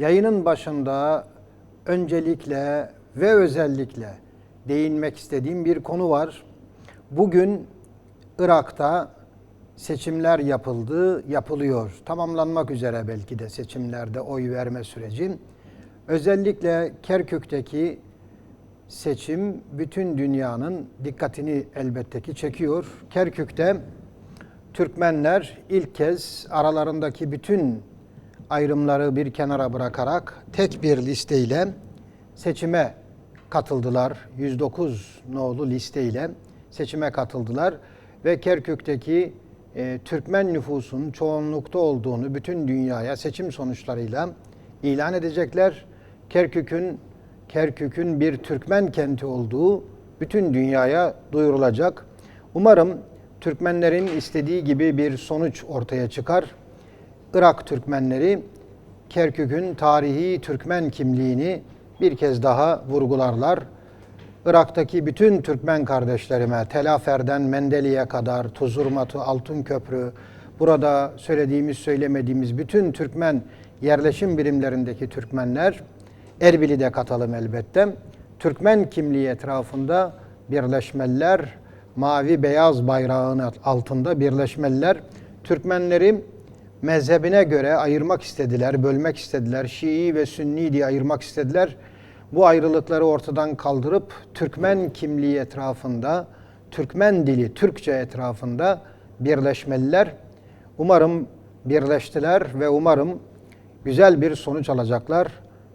Yayının başında öncelikle ve özellikle değinmek istediğim bir konu var. Bugün Irak'ta seçimler yapıldı, yapılıyor. Tamamlanmak üzere belki de seçimlerde oy verme süreci. Özellikle Kerkük'teki seçim bütün dünyanın dikkatini elbette ki çekiyor. Kerkük'te Türkmenler ilk kez aralarındaki bütün ayrımları bir kenara bırakarak tek bir listeyle seçime katıldılar. 109 nolu listeyle seçime katıldılar ve Kerkük'teki e, Türkmen nüfusun çoğunlukta olduğunu bütün dünyaya seçim sonuçlarıyla ilan edecekler. Kerkük'ün Kerkük'ün bir Türkmen kenti olduğu bütün dünyaya duyurulacak. Umarım Türkmenlerin istediği gibi bir sonuç ortaya çıkar. Irak Türkmenleri Kerkük'ün tarihi Türkmen kimliğini bir kez daha vurgularlar. Irak'taki bütün Türkmen kardeşlerime, Telafer'den Mendeli'ye kadar, Tuzurmatu, Altınköprü, burada söylediğimiz söylemediğimiz bütün Türkmen yerleşim birimlerindeki Türkmenler, Erbil'i de katalım elbette. Türkmen kimliği etrafında birleşmeler, mavi beyaz bayrağın altında birleşmeler, Türkmenleri mezhebine göre ayırmak istediler, bölmek istediler. Şii ve Sünni diye ayırmak istediler. Bu ayrılıkları ortadan kaldırıp Türkmen kimliği etrafında, Türkmen dili, Türkçe etrafında birleşmeliler. Umarım birleştiler ve umarım güzel bir sonuç alacaklar.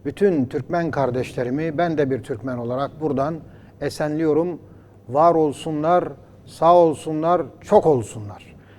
Bütün Türkmen kardeşlerimi ben de bir Türkmen olarak buradan esenliyorum. Var olsunlar, sağ olsunlar, çok olsunlar.